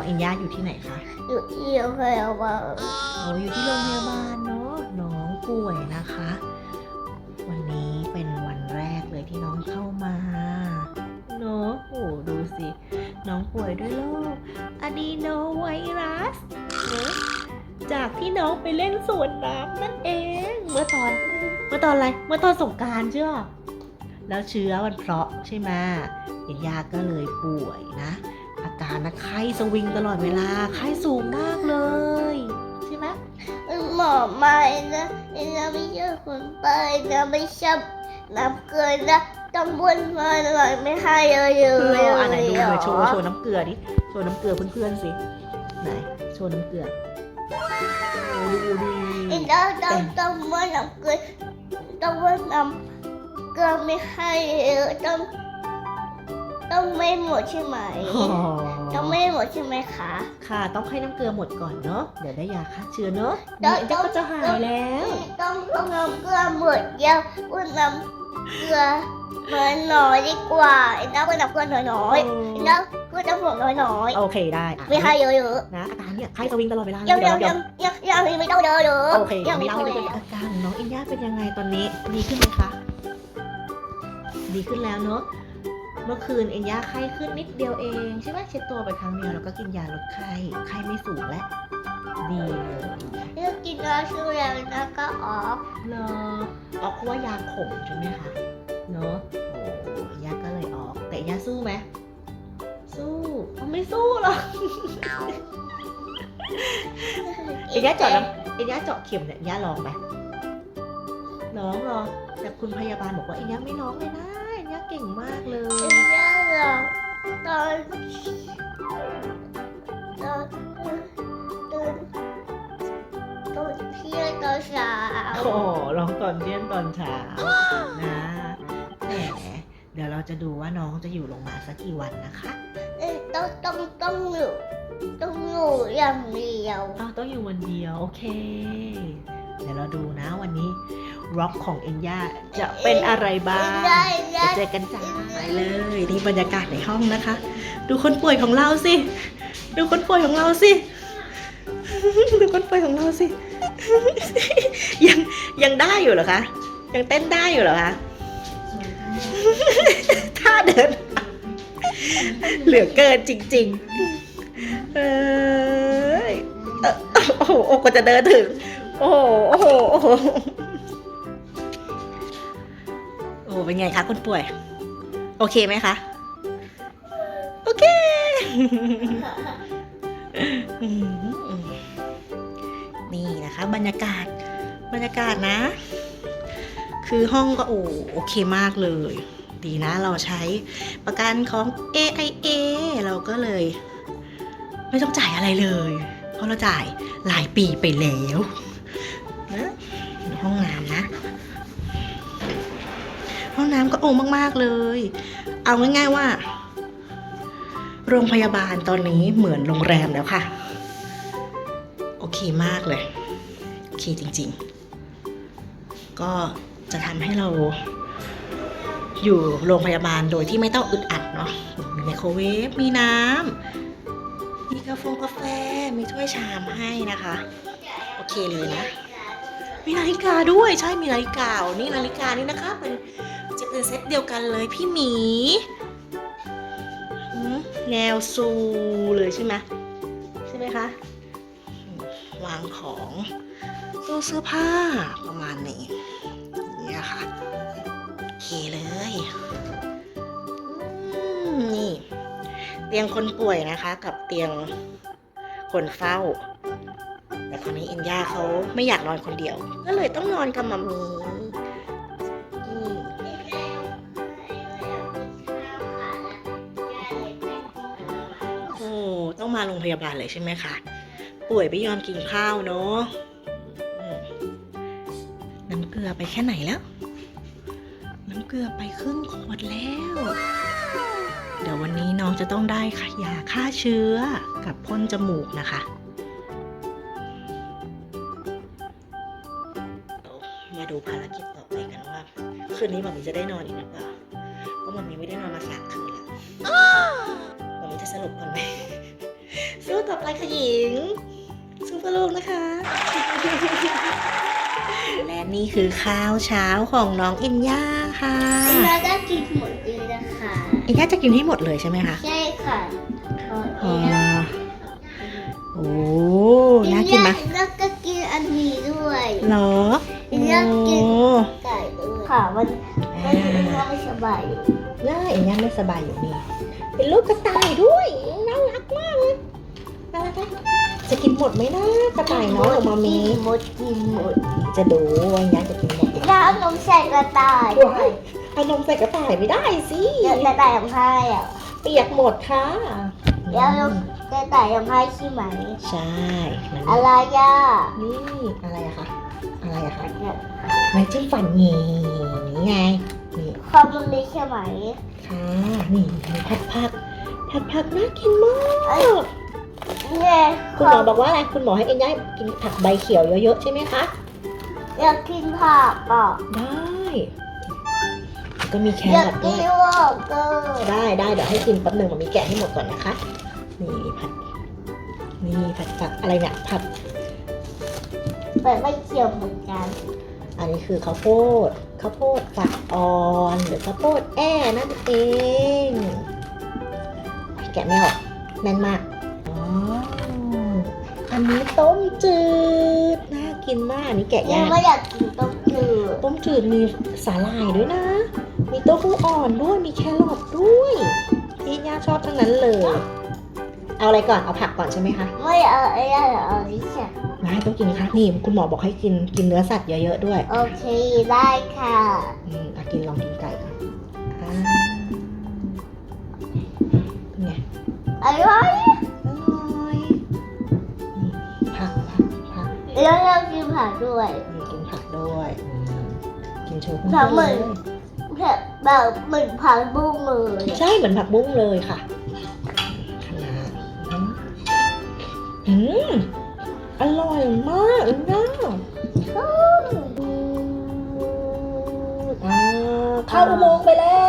องเอ็นย่าอยู่ที่ไหนคะอยู่ที่โรงพยาบาลโอ้อยู่ที่โรงพยาบาลเนาะน้องป่วยนะคะ วันนี้เป็นวันแรกเลยที่น้องเข้ามาเนาะโอ้ดูสิน้องป่วยด้วยโรคอะดีโนไวรัสเนอะจากที่น้องไปเล่นสวนน้ำนั่นเองเมื่อตอนเมื่อตอนอะไรเมื่อตอนสงกรารเชื่อแล้วเชื้อมันเพราะใช่ไหมเห็นยาก็เลยป่วยนะอา การนะไข้สวิงตลอดเวลาไข้สูงมากเลย ใช่ไหมหมอมานะเอ็นะไม่ใช่คนไปนะไม่ชอบน้ำเกลือนะต้องบนมาหน่อยไม่ให้เลยเลเอยออันไหนดูเลยโชว์โชว์น้ำเกลือดิโชว์น้ำเกลือเพื่อนๆสิไหนโชว์น้ำเกลือโอ้ดูดิเอ็นต้องต้องต้องบนน้ำเกลือต้องบนน้ำเกลือไม่ให้เลยต้องต้องไม่หมดใช่ไหมอ๋อ ต้องไม่หมดใช่ไหมคะ ค่ะต้องให้น้ำเกลือหมดก่อนเนาะเดี๋ยวได้ยาฆ่าเชื้อเนาะแล้นี่วเอ็นก็จะหายแล้ว ต้องต้องน้ำเกลือหมดเดียวอุ่นน้ำเกลือมาหน่อยดีกว่าเอ็นต้องบนน้ำเกลือหน่อยหน่อยเอ็นต้องเกลือต้องหมดหน่อยหน่อยโอเคได้อะไม่ให้เยอะๆนะอาการเนี่ยไข้สวิงตลอดเวลาเลยยังเดี๋ยัยวงเดี๋ยัยวงยังยังไม่ต้องเดินเลยโอเคยัยังงไม่ไม่ต้เล่าองเลยเลยอาการของน้องอินย่าเป็นยังไงตอนนี้ดีขึ้นไหมคะดีขึ้นแล้วเนอะ เมื่อคืนเอ็นย่าไข้ขึ้นนิดเดียวเองใช่ไหมเช็ดตัวไปครั้งเดียวแล้วก็กินยาลดไข้ไข้ไม่สูงแล้วดีเลยเลือกกินยาชูแล้วนะก็ออกเลอออกเพราะว่ายาขมใช่ไหมคะเนอะโอ้ยาก็เลยออกแต่ยาสู้ไหมสู้อ๋อไม่สู้หรอกเอ็นย่าเจาะน้ำเอ็นย่าเจาะเข็มเนี่ยย่าลองไหมร้องเหรอแต่คุณพยาบาลบอกว่าเอ็นย่าไม่ร้องเลยนะ เอ็นย่าเก่งมากเลเอ็ยนยตอนตอนตอนตอนเที่ยงตอนเช้าโอ้ร้องตอนเที่ยงตอนเช้านะแหมเดี๋ยวเราจะดูว่าน้องจะอยู่โรงพยาบาลสักกี่วันนะคะต้องต้องต้องอยู่ต้องอยู่อย่างเดียวอ้าวต้องอยู่วันเดียวโอเค เดี๋ยวเราดูนะวันนี้ ร็อกของเอ็นย่าจะเป็นอะไรบ้างได้ได้เดี๋ยวเจอกันจ้าไปเลยนี่บรรยากาศในห้องนะคะ ดูคนป่วยของเราสิ ดูคนป่วยของเราสิดูคนป่วยของเราสิ ยังยังได้อยู่เหรอคะยังเต้นได้อยู่เหรอคะท่าเดิน เหลือเกินจริง ๆ เอยเอ่อโอ้โหโอ้กว่าจะเดินถึง โอ้โหโอ้โห เป็นไงคะคุณป่วย โอเคไหมคะ โอเค นี่นะคะ บรรยากาศบรรยากาศนะ คือห้องก็โอ้โอเคมากเลย ดีนะเราใช้ประกันของ AIA เราก็เลย ไม่ต้องจ่ายอะไรเลย เพราะเราจ่ายหลายปีไปแล้วนะห้องน้ำ นะห้องน้ำก็โอ้มากๆเลย เอาง่ายๆว่า โรงพยาบาลตอนนี้เหมือนโรงแรมแล้วค่ะ โอเคมากเลย โอเคจริงๆ ก็จะทำให้เราอยู่โรงพยาบาลโดยที่ไม่ต้องอึดอัดเนาะ มีไมโครเวฟ มีน้ำ มีกาแฟกาแฟ มีถ้วยชามให้นะคะ โอเคเลยนะ มีนาฬิกาด้วย ใช่ มีนาฬิกา นี่นาฬิกานี่นะคะ เป็น จะเป็นเซตเดียวกันเลยพี่หมีแนวซูเลยใช่ไหมใช่ไหมคะ วางของตู้เสื้อผ้าประมาณนี้เนี่ยค่ะโอเคเลยนี่เตียงคนป่วยนะคะ กับเตียงคนเฝ้า แต่คราวนี้เอ็นย่าเขาไม่อยากนอนคนเดียว ก็เลยต้องนอนกับมัมมี่ มาโรงพยาบาลเลยใช่ไหมคะป่วยไม่ยอมกินข้าวเนาะอืมน้ำเกลือไปแค่ไหนแล้ว น้ำเกลือไปครึ่งขวดแล้ว เดี๋ยววันนี้น้องจะต้องได้ยาฆ่าเชื้อกับพ่นจมูกนะคะมาดูภารกิจต่อไปกันว่า คืนนี้หมามีจะได้นอนอีกหรือเปล่าเพราะหมามีไม่ได้นอนมาสามคืนแล้วหมามีจะสรุปก่อนไหม สู้ต่อไปค่ะหญิงสู้เพื่อลูกนะคะ และนี่คือข้าวเช้าของน้องอินย่าค่ะแล้วก็กินหมดเลยนะคะอินย่าจะกินให้หมดเลยใช่ไหมคะใช่ค่ะขออ๋อเองโอ้น่ากินไหมแล้วก็กินอันนี้ด้วยเหรออินย่ากินไก่ด้วยค่ะมันมันไม่สบายอยู่ย่าอินย่าไม่สบายอยู่นี่เป็นลูกกระต่ายด้วย จะกินหมดไหมนะกระต่ายน้อยของมามีกินหมดกินหมด จะดูว่าอินย่าจะกินหมดไหมแล้วเอานมใส่กระต่ายด้วยเอานมใส่กระต่ายไม่ได้สิเดี๋ยวกระต่ายของไพ่อะเปียกหมดค่ะเดี๋ยวกระต่ายของไพ่ใช่ไหมใช่มันอะไรย่านี่อะไรอะคะอะไรอะคะเนี่ยไม้จิ้มฟันนี่นี่ไงนี่ความมันเล็กใช่ไหมค่ะนี่มีผัดผักผัดผักน่ากินมาก เนี่ยคุณหมอบอกว่าอะไร คุณหมอให้เอ็นย่ากินผักใบเขียวเยอะๆใช่ไหมคะ อยากกินผักอะได้ ก็มีแคอยากรอทกิด้นวยวอกเกอร์ได้ได้เดี๋ยวให้กินแป๊บหนึ่งมันมีแกะให้หมดก่อนนะคะ นี่ผัด นี่ผัดผักอะไรเนี่ยผัดเปิดไม่เกี่ยวเหมือนกันอันนี้คือข้าวโพด ข้าวโพดฝักอ่อนหรือข้าวโพดแอ่นั่นเอง แกะไม่ออกแน่นมาก อ๋ออันนี้ต้มจืด น่ากินมากอันนี้แกะยัยางกไม่อยากกินต้มจืด ต้มจืดมีสาหร่ายด้วยนะ มีเต้าหู้อ่อนด้วย มีแครอทด้วยที่ย่าชอบทั้งนั้นเลย เอาอะไรก่อน เอาผักก่อนใช่ไหมคะ ไม่เอาไอ้ย่าเอาลิซ่าไม่ต้องกินค่ะ นี่คุณหมอบอกให้กินกินเนื้อสัตว์เยอะๆด้วย โอเคได้ค่ะ อืมอะกินลองกินไก่ก่อนอ่าเป็นไงอร่อย แล้วเรากินผักด้วยนี่กินผักด้วยอืมกินโชว์ผักเหมือนเลยแบบแบบเหมือนผักบุ้งเลยใช่เหมือนผักบุ้งเลยค่ะขนาดอืมอร่อยมากเลยนะอ่าเข้าอุโมงค์ไปแล้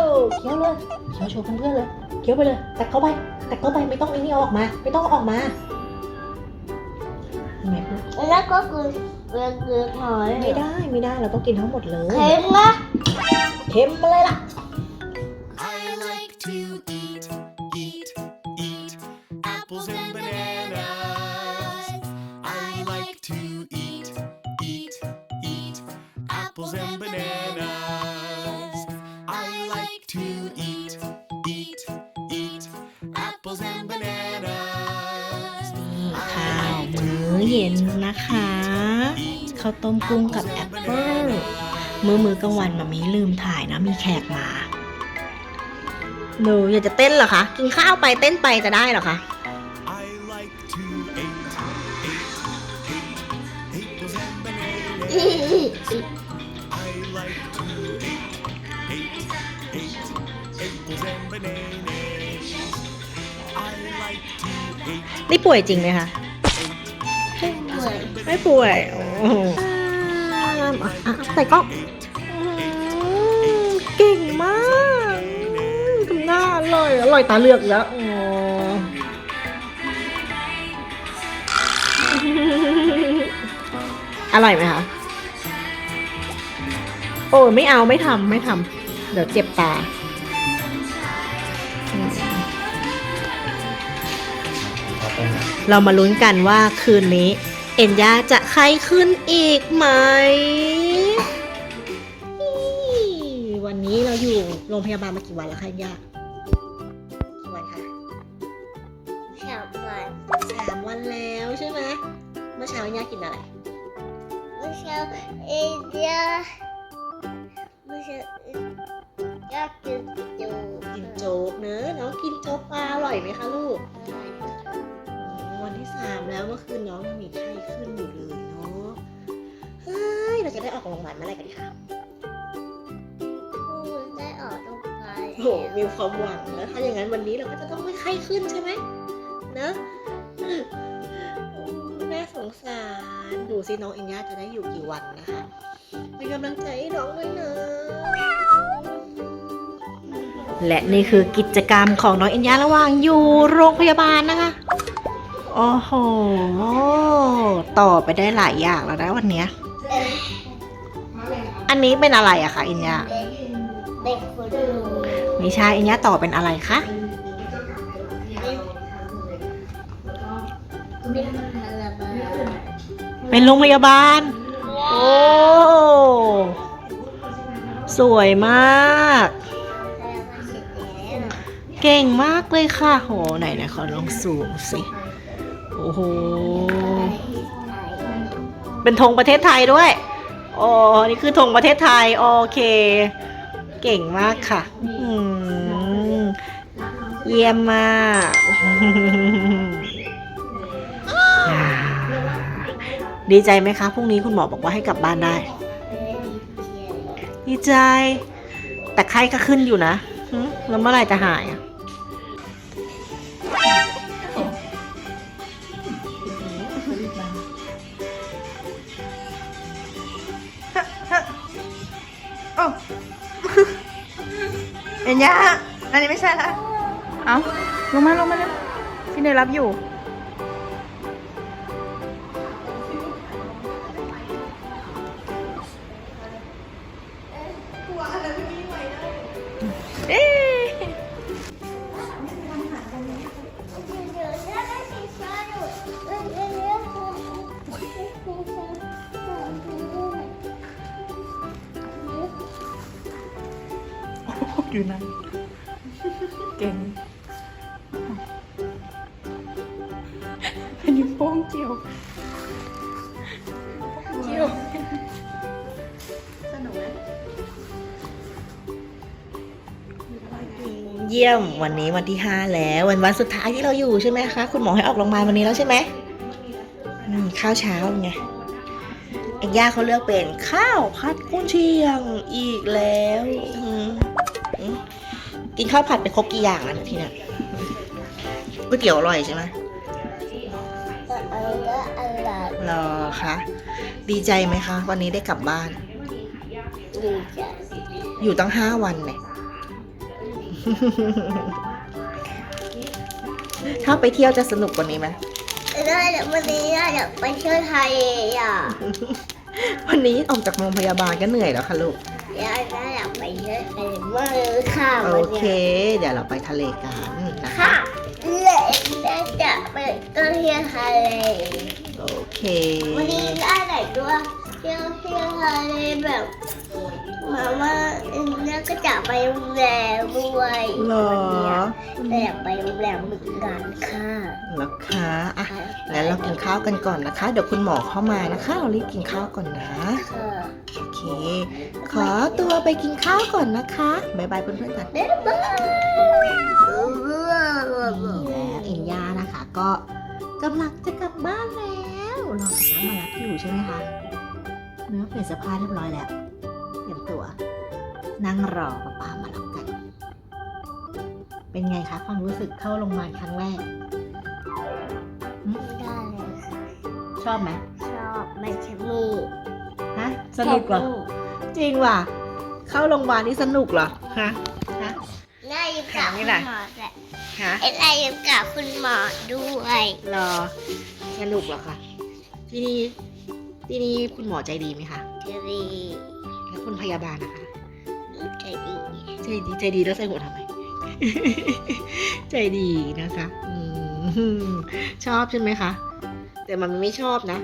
วเคี้ยวเลยเคี้ยวโชว์เพื่อนๆเลยเคี้ยวไปเลย แต่เข้าไปแต่เข้าไปไม่ต้องไอ้นี่เอาออกมา ไม่ต้องเอาออกมาเห็นไหมคะ แล้วก็คือเลือกเลือกหอยไม่ได้ไม่ได้เราต้องกินทั้งหมดเลยเค็มนะเค็มมาเลยล่ะ I like to eat, eat, eat apples and bananas. I like to eat, eat, eat apples and bananas. อเย็นนะคะข้าวต้มกุ้งกับแอปเปิ้ลมื้อมื้อกลางวันมามีลืมถ่ายนะมีแขกมาหนูอยากจะเต้นเหรอคะ กินข้าวไปเต้นไปจะได้เหรอคะ I like to eat, eat, eat apples and bananas. I like to eat, eat, eat apples and bananas. I like to eat, นี่ป่วยจริงไหมคะ เหมือนไม่ป่วยโอ้โหอะอะใส่กล้องอืมเก่งมากอืมทำหน้าอร่อยอร่อยตาเลือกอีกแล้วอ๋ออร่อยไหมคะ โอ้ยไม่เอาไม่ทำไม่ทำเดี๋ยวเจ็บตาอืมเรามาลุ้นกันว่าคืนนี้เอ็ นยาจะไข้ขึ้นอีกไหม วันนี้เราอยู่โรงพยาบาลมากี่วันแล้วคะเอ็นยากี่วันคะแถวก่อนสามวันแล้วใช่ไหมเมื่อเช้าเอ็นยากินอะไร เมื่อเช้าเอเดียเมื่อเช้าอยากกินจูกินโจ๊กเนอะน้องกินโจ๊กปลาอร่อยไหมคะลูกอืมวันที่สามแล้วเมื่อคืนน้องยังมีไข้ขึ้นอยู่เลยเนาะ เฮ้ย เราจะได้ออกโรงพยาบาลเมื่อไหร่กันดีคะพูดได้ออกตรงไปโอ้โหมีความหวังแล้วถ้าอย่างนั้นวันนี้เราก็จะต้องไม่ไข้ขึ้นใช่ไหมเนอะโอ้น่าสงสารดูสิน้องเอ็นย่าจะได้อยู่กี่วันนะคะเป็นกำลังใจให้น้องด้วยนะและนี่คือกิจกรรมของน้องเอ็นยาระหว่างอยู่โรงพยาบาลนะคะ โอ้โห ต่อไปได้หลายอย่างแล้วนะวันเนี้ย อันนี้เป็นอะไรอะคะอินยาเป็นคนดูไม่ใช่อินยาต่อเป็นอะไรคะเป็นโรงพยาบาล โอ้ สวยมาก เก่งมากเลยค่ะ โห ไหนไหนขอลองสูมสิ โอ้โห เป็นธงประเทศไทยด้วย โอ้นี่คือธงประเทศไทย โอเค เก่งมากค่ะ อืม เยี่ยมมากอ่าดีใจไหมคะพรุ่งนี้คุณหมอบอกว่าให้กลับบ้านได้ ดีใจ แต่ไข้ก็ขึ้นอยู่นะหึแล้วเมื่อไหร่จะหายอะ เอ็นยะอันนี้ไม่ใช่ละ เอาลงมาลงมาเลยพี่เนยรับอยู่ อยู่นั่นเก่งอันนี้โป้งเจียวเจียวเยี่ยมวันนี้วันที่ห้าแล้ว วันวันสุดท้ายที่เราอยู่ใช่ไหมคะ คุณหมอให้ออกโรงพยาบาลวันนี้แล้วใช่ไหมอืมข้าวเช้าไงไอ้ย่าเขาเลือกเป็นข้าวผัดกุ้งเชียงอีกแล้วอืมอืม กินข้าวผัดไปครบกี่อย่างแล้วเนี่ยที่เนี่ยก๋วยเตี๋ยวอร่อยใช่ไหมอะไรก็อะไรรอคะดีใจไหมคะ วันนี้ได้กลับบ้าน ดีใจอยู่ตั้งห้าวันเนี่ย ถ้าไปเที่ยวจะสนุกกว่านี้ไหมได้เดี๋ยววันนี้อยากไปเที่ยวไทยอะ วันนี้ออกจากโรงพยาบาลก็เหนื่อยแล้วค่ะลูกอยากได้อยากไปเที่ยวไทยมากเลยค่ะโอวันเค นี้เดี๋ยวเราไปทะเลกันนะคะ ค่ะเลยได้จะไปเที่ยวทะเลโอเควันนี้ได้ไหนตัว เที่ยวเที่ยวทะเลแบบมาว่าเอ็นเนี่ยก็จะไปโรงแรมด้วยเหรอ วันเนี้ยแต่อยากไปโรงแรมเหมือนกันค่ะ เหรอคะอะงั้นเรากินข้าวกันก่อนนะคะ เดี๋ยวคุณหมอเข้ามานะคะ เรารีบกินข้าวก่อนนะ ค่ะโอเค ขอตัวไปกินข้าวก่อนนะคะบ๊ายบายเพื่อนๆก่อน บ๊ายบายนี่แล้วเอ็นย่านะคะก็กำลังจะกลับบ้านแล้วรอกับน้ามารับอยู่ใช่ไหมคะเนื้อเปลี่ยนเสื้อผ้าเรียบร้อยแล้ว เตรียมตัว นั่งรอป้าป้ามารับกัน เป็นไงคะความรู้สึกเข้าโรงพยาบาลครั้งแรก ได้เลยค่ะชอบไหมชอบมันจะมูกฮะสนุกเหรอแค่มูจริงว่ะ เข้าโรงพยาบาลนี่สนุกเหรอ ฮะ ฮะน่าอยู่กับแข็งนี่คุณแหละหมอแหละฮะเอ็นไออยู่กับคุณหมอด้วย รอ สนุกเหรอคะที่นี่ ที่นี่คุณหมอใจดีไหมคะจะดีแล้วคุณพยาบาลนะคะจะดีใจดีใจดีแล้วใส่หัวทำไม ใจดีนะคะอืมชอบใช่ไหมคะ แต่มันไม่ชอบนะ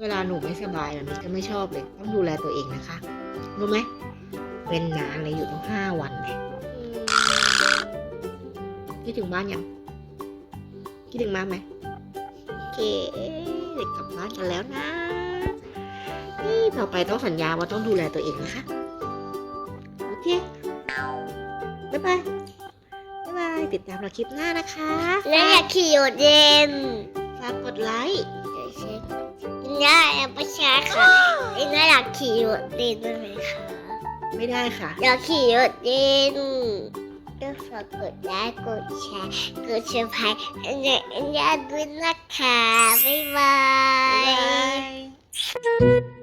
เวลาหนูไม่สบายแบบนี้ก็ไม่ชอบเลย ต้องดูแลตัวเองนะคะ รู้ไหมเป็นนานเลยอยู่ตั้งห้าวันเลยคิดถึงบ้านยังคิดถึงบ้านไหมโอเคเด็กกลับบ้านกันแล้วนะ นี่ต่อไปต้องสัญญาว่าต้องดูแลตัวเองนะคะ โอเค บ๊ายบาย บ๊ายบาย ติดตามเราคลิปหน้านะคะ และอยากขี่รถเย็นฝากกดไลค์เดี๋ยวเช็คอินน่าแอปประชาค่ะอินน่าอยากขี่รถเย็นด้วยไหมคะ ไม่ได้ค่ะ อยากขี่รถเย็นก็ฝากกดไลค์กดแชร์กดเชียร์พายอันนี้อันนี้ด้วยนะคะบ๊ายบายบ๊